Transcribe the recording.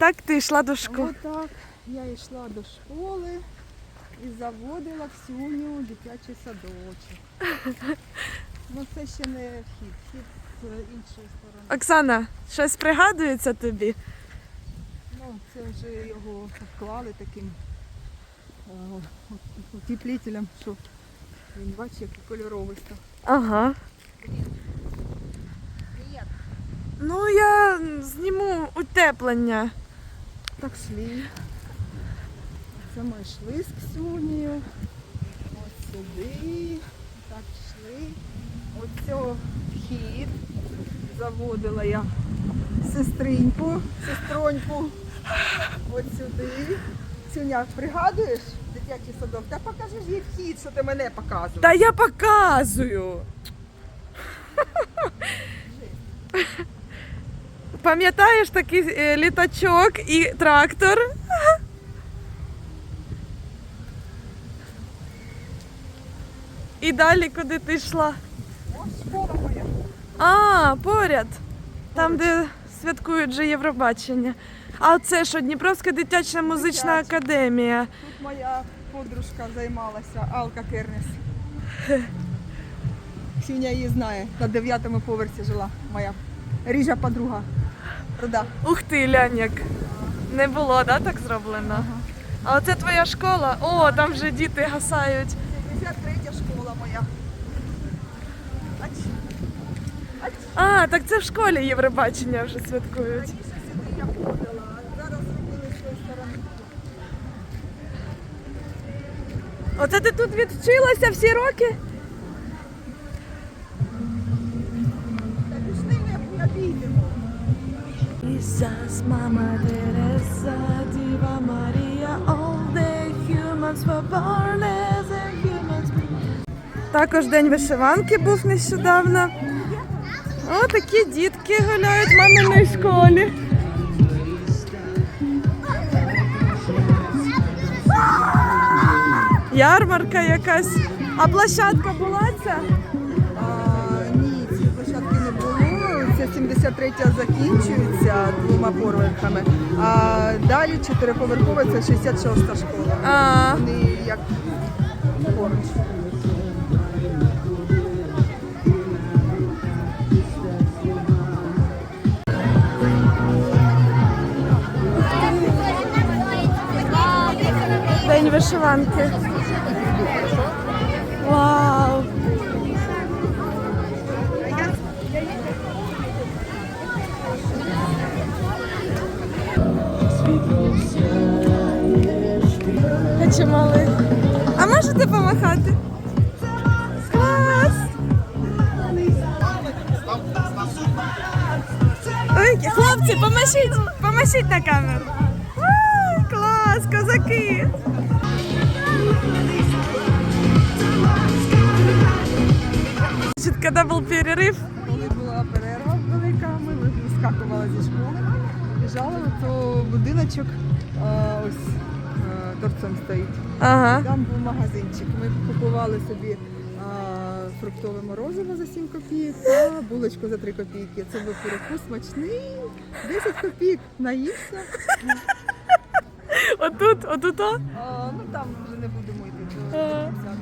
Так ти йшла до школи. Отак я йшла до школи і заводила Ксюню у дитячий садочок. Ну це ще не вхід, вхід з іншої сторони. Оксана, щось пригадується тобі? Ну, це вже його вклали таким е, утеплителем, що він бачить, який кольоровий став. Ага. Ну, я зніму утеплення. Так шли. Це ми йшли з Ксюнією. Ось сюди. Так йшли. Оцього вхід. Заводила я сестриньку, сестроньку. От сюди. Ксюня, пригадуєш дитячий садок? Та покажи ж їй вхід, що ти мене показуєш. Та я показую. Пам'ятаєш такий е, літачок і трактор? І далі куди ти йшла? Ось школа моя. А, поряд. Там, де святкують же Євробачення. А це що, Дніпровська дитяча музична Дитяча. академія. Тут моя подружка займалася, Алка Кернес. Ксюня її знає. На дев'ятому поверсі жила моя ріжа подруга. Руда. Ух ти, глянь, як не було, да, так зроблено? А оце твоя школа? О, там вже діти гасають. 53 школа моя. Ач. А, так це в школі Євробачення вже святкують. Раніше сюди я ходила, а зараз зробили з тої сторони. Оце ти тут відвчилася всі роки? Jesus, Mama Teresa, Diva Maria, all the humans were born as a humans. Також день вишиванки був нещодавно. О, такі дітки гуляють в маминій школі. Ярмарка якась. А площадка була ця? 53 закінчується двома поверхами, а далі чотириповерхова це 66 школа. А. Вони як поруч. День вишиванки. Вау! Хочу. А можете помахати? Клас! Ой, хлопці, помашіть! Помашіть на камеру. Клас, козаки! Когда был перерыв, Коли була перерва велика, ми вискакували зі школи, біжали, то будиночок ось а, торцем стоїть. ага. Там був магазинчик. Ми купували собі а, фруктове морозиво за 7 копійок та булочку за 3 копійки. Це був перекус смачний. 10 копійок наївся. Отут, отут. А, ну там вже не будемо йти Ага. кінця.